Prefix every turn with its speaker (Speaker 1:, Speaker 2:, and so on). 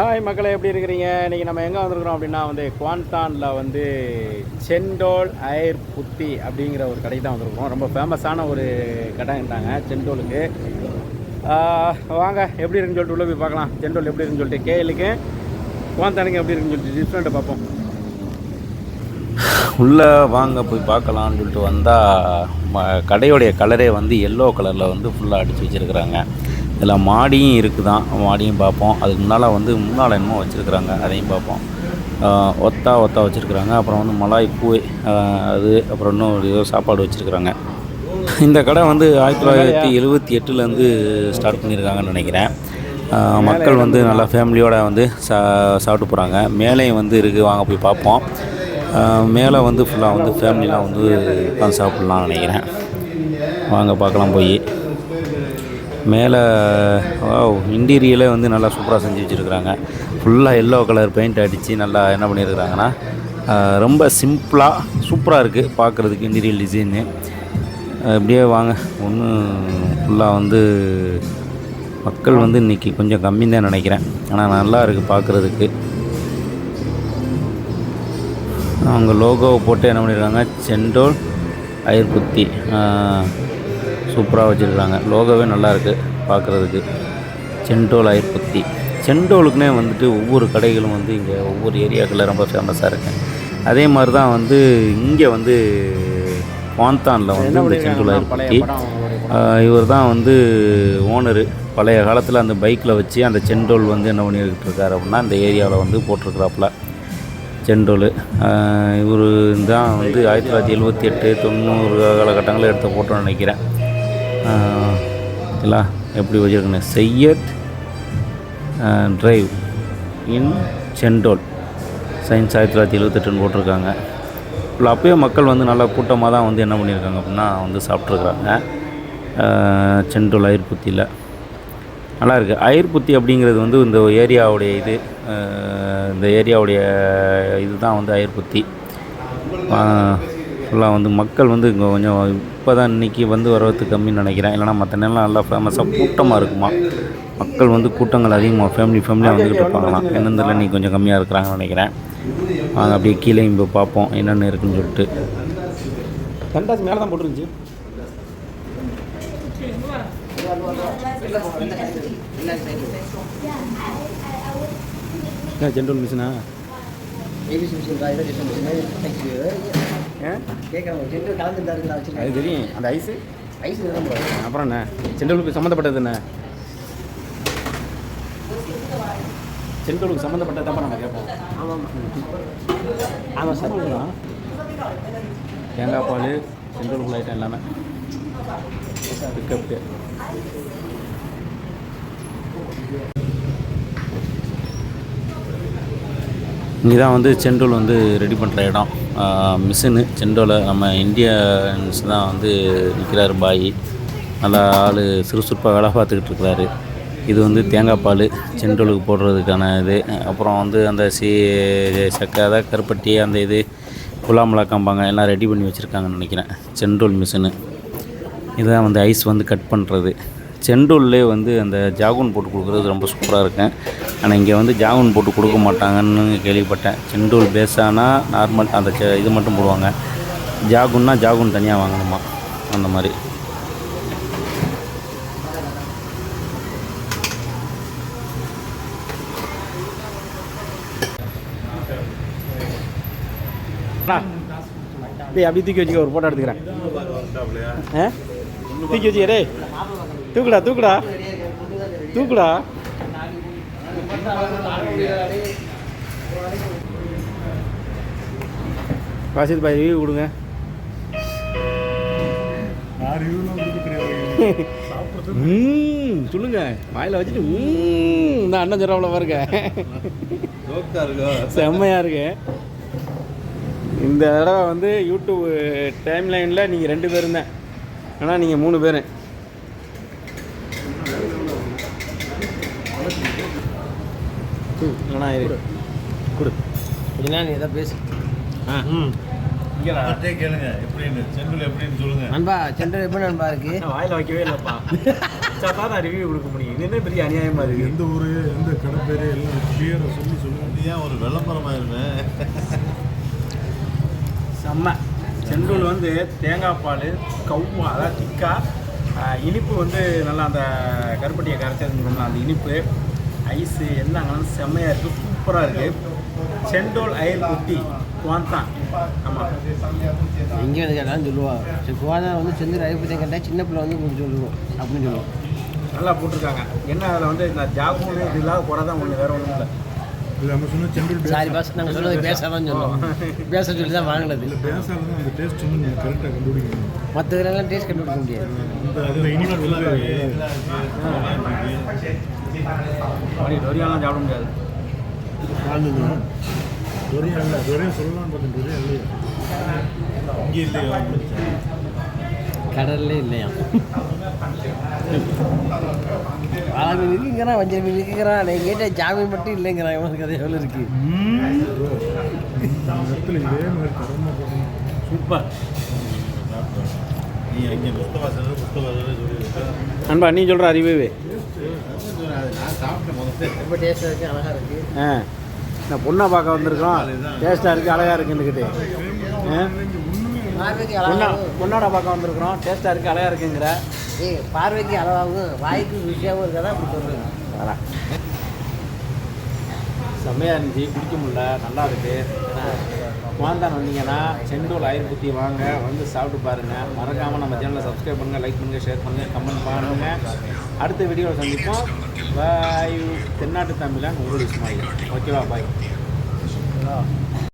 Speaker 1: Hi மக்களே எப்படி இருக்கிறீங்க? இன்றைக்கி நம்ம எங்கே வந்திருக்கிறோம் அப்படின்னா வந்து குவான்டானில் வந்து செண்டோல் ஐர் புத்தி அப்படிங்கிற ஒரு கடைக்கு தான் வந்திருக்கிறோம். ரொம்ப ஃபேமஸான ஒரு கடைன்றாங்க செண்டோலுக்கு. வாங்க எப்படி இருக்குன்னு சொல்லிட்டு உள்ளே போய் பார்க்கலாம். செண்டோல் எப்படி இருக்குன்னு சொல்லிட்டு கேஎலுக்கு குவாந்தானுக்கு எப்படி இருக்குன்னு சொல்லிட்டு டிஃப்ரெண்ட்டை பார்ப்போம்.
Speaker 2: உள்ளே வாங்க போய் பார்க்கலாம்னு சொல்லிட்டு வந்தால் கடையோடைய கலரே வந்து எல்லோ கலரில் வந்து ஃபுல்லாக அடித்து வச்சுருக்குறாங்க. இதில் மாடியும் இருக்குதான். மாடியும் பார்ப்போம். அதுக்கு முன்னால் வந்து முன்னால் என்னமோ வச்சுருக்குறாங்க. அதையும் பார்ப்போம். ஒத்தா ஒத்தா வச்சுருக்குறாங்க. அப்புறம் வந்து மலாய் பூ அது அப்புறம் இன்னும் ஒரு ஏதோ சாப்பாடு வச்சுருக்குறாங்க. இந்த கடை வந்து ஆயிரத்தி தொள்ளாயிரத்தி எழுபத்தி எட்டுலேருந்து ஸ்டார்ட் பண்ணியிருக்காங்கன்னு நினைக்கிறேன். மக்கள் வந்து நல்லா ஃபேமிலியோடு வந்து சா சாப்பிட்டு போகிறாங்க மேலேயும் வந்து இருக்குது வாங்க போய் பார்ப்போம். மேலே வந்து ஃபுல்லாக வந்து ஃபேமிலிலாம் வந்து உட்காந்து சாப்பிட்லாம்னு நினைக்கிறேன். வாங்க பார்க்கலாம் போய். மேலே இன்டீரியலே வந்து நல்லா சூப்பராக செஞ்சு வச்சுருக்குறாங்க. ஃபுல்லாக எல்லோ கலர் பெயிண்ட் அடித்து நல்லா என்ன பண்ணியிருக்கிறாங்கன்னா ரொம்ப சிம்பிளாக சூப்பராக இருக்குது பார்க்குறதுக்கு இன்டீரியல் டிசைனு அப்படியே வாங்க. ஒன்றும் ஃபுல்லாக வந்து மக்கள் வந்து இன்றைக்கி கொஞ்சம் கம்மி தான் நினைக்கிறேன். ஆனால் நல்லா இருக்குது பார்க்குறதுக்கு அவங்க லோகோவை போட்டு என்ன பண்ணியிருக்காங்க செண்டோல் அயர்புத்தி சூப்பராக வச்சுருக்காங்க. லோகோவே நல்லா இருக்குது பார்க்குறதுக்கு. செண்டோல் அயர்புத்தி செண்டோலுக்குனே வந்துட்டு ஒவ்வொரு கடைகளும் வந்து இங்கே ஒவ்வொரு ஏரியாக்களில் ரொம்ப ஃபேமஸாக இருக்கு. அதே மாதிரி தான் வந்து இங்கே வந்து குவாந்தானில் வந்து இந்த செண்டோல் அயர்புத்தி இவர் தான் வந்து ஓனரு. பழைய காலத்தில் அந்த பைக்கில் வச்சு அந்த செண்டோல் வந்து என்ன பண்ணிக்கிட்டு இருக்காரு அப்படின்னா இந்த ஏரியாவில் வந்து போட்டிருக்கிறாப்புல செண்டோல். இவர் தான் வந்து ஆயிரத்தி தொள்ளாயிரத்தி எழுபத்தி எட்டு தொண்ணூறு காலகட்டங்களில் எடுத்த ஃபோட்டோன்னு நினைக்கிறேன். ஆஹ் இல்லை எப்படி வச்சுருக்கேன் செய்யத் ட்ரைவ் இன் சென்டோல் சயின்ஸ் ஆயிரத்தி தொள்ளாயிரத்தி எழுபத்தெட்டுன்னு போட்டிருக்காங்க. இப்போ அப்போயே மக்கள் வந்து நல்லா கூட்டமாக தான் வந்து என்ன பண்ணியிருக்காங்க அப்படின்னா வந்து சாப்பிட்ருக்குறாங்க ஆஹ் செண்டோல் அயிர்புத்தியில் நல்லா இருக்குது அயர்புத்தி அப்படிங்கிறது வந்து இந்த ஏரியாவுடைய இது. இந்த ஏரியாவுடைய இதுதான் வந்து அயிர்புத்தி ஃபுல்லாக வந்து மக்கள் வந்து இங்கே கொஞ்சம் இப்போ தான் இன்றைக்கி வந்து வரது கம்மின்னு நினைக்கிறேன். இல்லைனா மற்ற நேரம் நல்லா ஃபேமஸாக கூட்டமாக இருக்குமா? மக்கள் வந்து கூட்டங்கள் அதிகமாக ஃபேமிலி ஃபேமிலியாக வந்துக்கிட்டு இருப்பாங்களாம். என்னென்ன இன்றைக்கி கொஞ்சம் கம்மியாக இருக்கிறாங்கன்னு நினைக்கிறேன். வாங்க அப்படியே கீழே இப்போ பார்ப்போம் என்னென்ன இருக்குன்னு சொல்லிட்டு.
Speaker 1: தண்டாச்சு மேலே தான் போட்டுருந்துச்சு. செண்டோல் மிஷினா
Speaker 3: ஏபிசி மிஷின்
Speaker 1: அது தெரியும். அந்த ஐஸு
Speaker 3: ஐஸ்
Speaker 1: அப்புறம் என்ன? செண்டலுக்கு சம்மந்தப்பட்டது என்ன? செண்டலுக்கு சம்மந்தப்பட்டது தான் நம்ம கேட்போம்.
Speaker 3: ஆமாம்
Speaker 1: ஆமாம் சார். தேங்காய் பால் செண்டலுக்குள்ள ஐட்டம் எல்லாமே. பிக்கப்பு
Speaker 2: இங்கே தான் வந்து செண்டோல் வந்து ரெடி பண்ணுற இடம். மிஷினு செண்டோலை. நம்ம இந்தியன்ஸ் தான் வந்து நிற்கிறாரு பாய். நல்லா ஆள் சுறுசுறுப்பாக வேலை பார்த்துக்கிட்டு இருக்கிறாரு. இது வந்து தேங்காய் பால் செண்டோலுக்கு போடுறதுக்கான இது. அப்புறம் வந்து அந்த சி சக்கை அதான் கருப்பட்டி அந்த இது குலாமலா காம்பாங்க எல்லாம் ரெடி பண்ணி வச்சுருக்காங்கன்னு நினைக்கிறேன். Cendol machine. இதுதான் வந்து ஐஸ் வந்து கட் பண்ணுறது செண்டூல்லே வந்து அந்த ஜாகுன் போட்டு கொடுக்குறது ரொம்ப சூப்பராக இருக்கும் ஆனால் இங்கே வந்து ஜாகுன் போட்டு கொடுக்க மாட்டாங்கன்னு கேள்விப்பட்டேன். செண்டூல் பேஸானா நார்மல் அந்த செ- இது மட்டும் போடுவாங்க. ஜாகுன்னா ஜாகுன் தனியாக வாங்கணுமா? அந்த மாதிரி.
Speaker 1: அப்படி தூக்கி வச்சுக்க ஒரு ஃபோட்டோ எடுத்துக்கிறேன். ஆ? தூக்கி வச்சுக்க டேய் தூக்குடா தூக்குடா. தூக்குடா. வாசித் பாய் ரிவ்யூ கொடுங்க. சொல்லுங்க. வாயில வச்சுட்டு இந்த அண்ணன் சொல்கிறாப்புல பாருங்க. செம்மையா இருக்கு. இந்த தடவை வந்து யூடியூப் டைம் லைனில் நீங்கள் ரெண்டு பேரும் தான் ஆனால் நீங்கள் மூணு பேர். ஆனால் இரு. கொடு.
Speaker 3: நீ எதாவது பேசு.
Speaker 1: ஆ. ம்.
Speaker 4: கேளுங்க. எப்படின்னு செந்தில் எப்படின்னு சொல்லுங்க.
Speaker 3: நண்பா சென்டர் எப்படி நண்பா இருக்கு?
Speaker 1: வாயில வைக்கவே இல்லைப்பா. தான் ரிவ்யூ கொடுக்க முடியும். இது என்ன பெரிய அநியாயமா இருக்கு?
Speaker 5: எந்த ஊர் எந்த கடை பேர் எல்லாம் கிளியராக சொல்லி சொல்லுங்க.
Speaker 4: நீ ஏன் ஒரு விளம்பரமா இருந்தேன்
Speaker 1: செம்ம. செந்தூள் வந்து தேங்காய் பால் கவ்வா அதாவது டிக்கா. ஆஹ், இனிப்பு வந்து நல்லா அந்த கருப்பட்டியை கரைச்சதுன்னு அந்த இனிப்பு ஐஸு அங்கே செம்மையாக இருக்குது சூப்பராக இருக்குது செண்டோல் அயல் குட்டி குவாந்தான். ஆமாம்
Speaker 3: எங்கே வந்து கேட்டாலும் சொல்லுவா சரி கோதா வந்து செந்தூர் ஐப்பத்தி கேட்டால் சின்ன பிள்ளை வந்து கொஞ்சம் சொல்லுவோம் அப்படின்னு சொல்லுவோம்.
Speaker 1: நல்லா போட்டிருக்காங்க. என்ன அதில் வந்து இந்த ஜாகூன் இது இல்லாத குறை தான் ஒன்று வேறு ஒன்றும் இல்லை.
Speaker 5: இது நம்ம சொன்ன சென்ட்ரல்
Speaker 3: சாரி பாஸ் நாங்கள் சொல்றது பேசாதான் சொன்னோம். பேச சொல்லி தான் வாங்கினது.
Speaker 5: இல்லை பேசாதான் அந்த டேஸ்ட் வந்து நீங்கள் கரெக்டாக கண்டுபிடிக்கணும்.
Speaker 3: மற்ற இதெல்லாம் டேஸ்ட் கண்டுபிடிக்க முடியாது.
Speaker 5: அந்த அந்த இனிப்பு வந்து
Speaker 1: அப்படி டொரியாலாம் சாப்பிட முடியாது.
Speaker 5: வாழ்ந்துங்க துறையா இல்லை துறையா சொல்லலாம்னு பார்த்தேன் துறையா இல்லையா?
Speaker 4: இங்கே இல்லையா?
Speaker 3: கடல்லே இல்லையா? வாழை மீன் இருக்குங்கிறான் வஞ்சல் மீன் இருக்குங்கிறான் நீ கேட்ட ஜாமீன் மட்டும் இல்லைங்கிறான் இவனுக்கு அது எவ்வளோ இருக்கு?
Speaker 1: சூப்பர். நண்பா நீ சொல்கிற அறிவே
Speaker 4: நான்
Speaker 3: ரொம்ப டேஸ்ட்டாக இருக்குது அழகாக இருக்குது
Speaker 1: ஆ. நான் பொண்ணை பார்க்க வந்திருக்கோம் டேஸ்ட்டாக இருக்குது அழகாக இருக்குன்னுக்கிட்டு ஆ? பொண்ணாட பார்க்க வந்திருக்கிறோம். டேஸ்ட்டாக இருக்குது அழகாக இருக்குங்கிற.
Speaker 3: ஏய் பார்வைக்கு அளவாகவும் வாய்க்கு ருசியாகவும் இருக்கதான் அப்படி சொல்கிறேன்
Speaker 1: வரேன் செம்மையாக இருந்துச்சு. குடிக்க முடியல. நல்லா இருக்கு. குவாந்தான் வந்தீங்கன்னா செந்தூர் ஆயிரத்தி வாங்க. வந்து சாப்பிட்டு பாருங்கள் மறக்காமல் நம்ம சேனலை சப்ஸ்கிரைப் பண்ணுங்கள் லைக் பண்ணுங்கள் ஷேர் பண்ணுங்கள் கமெண்ட் பண்ணுங்கள் அடுத்த வீடியோவில் சந்திப்போம். பாய் தென்னாட்டு தமிழன் இஸ்மாயில் ஓகேவா பாய்